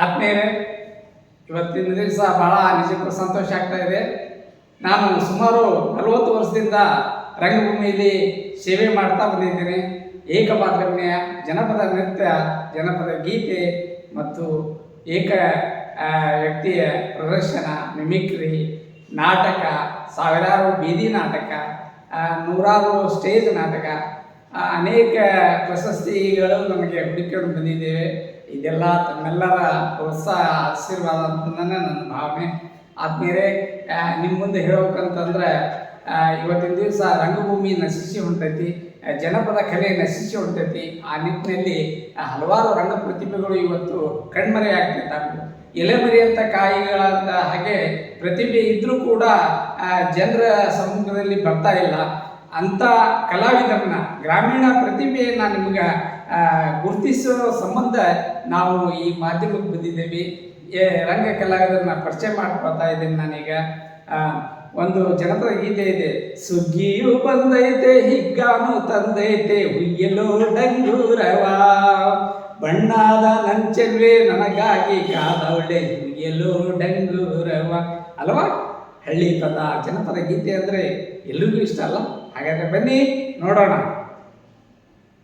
ಆತ್ಮೀಯರೇ ಇವತ್ತಿನ ದಿವಸ ಬಹಳ ನಿಜಕ್ಕೂ ಸಂತೋಷ ಆಗ್ತಾ ಇದೆ. ನಾನು ಸುಮಾರು ನಲವತ್ತು ವರ್ಷದಿಂದ ರಂಗಭೂಮಿಯಲ್ಲಿ ಸೇವೆ ಮಾಡ್ತಾ ಬಂದಿದ್ದೇನೆ. ಏಕಪಾತ್ರಮಯ, ಜನಪದ ನೃತ್ಯ, ಜನಪದ ಗೀತೆ ಮತ್ತು ಏಕ ವ್ಯಕ್ತಿಯ ಪ್ರದರ್ಶನ, ಮಿಮಿಕ್ರಿ, ನಾಟಕ, ಸಾವಿರಾರು ಬೀದಿ ನಾಟಕ ನೂರಾರು ಸ್ಟೇಜ್ ನಾಟಕ ಅನೇಕ ಪ್ರಶಸ್ತಿಗಳು ನಮಗೆ ಹುಡುಕಿಕೊಂಡು ಬಂದಿದ್ದೇವೆ. ಇದೆಲ್ಲ ತಮ್ಮೆಲ್ಲರ ಪ್ರೋತ್ಸಾಹ, ಆಶೀರ್ವಾದ ಅಂತ ನನ್ನ ಭಾವನೆ. ಆದ್ಮೇಲೆ ನಿಮ್ಮ ಮುಂದೆ ಹೇಳ್ಬೇಕಂತಂದ್ರೆ ಇವತ್ತಿನ ದಿವಸ ರಂಗಭೂಮಿ ನಶಿಸಿ ಹೊಂಟೈತಿ ಜನಪದ ಕಲೆ ನಶಿಸಿ ಹೊಂಟೈತಿ. ಆ ನಿಟ್ಟಿನಲ್ಲಿ ಹಲವಾರು ರಂಗ ಪ್ರತಿಭೆಗಳು ಇವತ್ತು ಕಣ್ಮರೆಯಾಗ್ತಿದ್ದಾವೆ ಎಲೆಮರೆಯಂಥ ಕಾಯಿಗಳಂತ ಹಾಗೆ ಪ್ರತಿಭೆ ಇದ್ದರೂ ಕೂಡ ಜನರ ಸಮ್ಮುಖದಲ್ಲಿ ಬರ್ತಾ ಇಲ್ಲ. ಅಂಥ ಕಲಾವಿದರನ್ನ, ಗ್ರಾಮೀಣ ಪ್ರತಿಭೆಯನ್ನು ನಿಮ್ಗೆ ಗುರುತಿಸೋ ಸಂಬಂಧ ನಾವು ಈ ಮಾಧ್ಯಮಕ್ಕೆ ಬಂದಿದ್ದೇವೆ. ರಂಗ ಕಲಾವಿದರನ್ನ ಪರಿಚಯ ಮಾಡ್ಕೊಳ್ತಾ ಇದ್ದೀನಿ ನಾನೀಗ. ಒಂದು ಜನಪದ ಗೀತೆ ಇದೆ. ಸುಗ್ಗಿಯು ಬಂದೈತೆ, ಹಿಗ್ಗಾನು ತಂದೈತೆ, ಹುಯ್ಯಲು ಡಂಗೂರವ ಬಣ್ಣಾದ ನಂಚಲ್ವೇ ನನಗಾಗಿ ಕಾದವಳೆ, ಹುಯ್ಯಲು ಡಂಗೂರವ ಅಲ್ವಾ? ಹಳ್ಳಿ ಪದ ಜನಪದ ಗೀತೆ ಅಂದರೆ ಎಲ್ರಿಗೂ ಇಷ್ಟ ಅಲ್ಲ? ಹಾಗಾದ್ರೆ ಬನ್ನಿ ನೋಡೋಣ.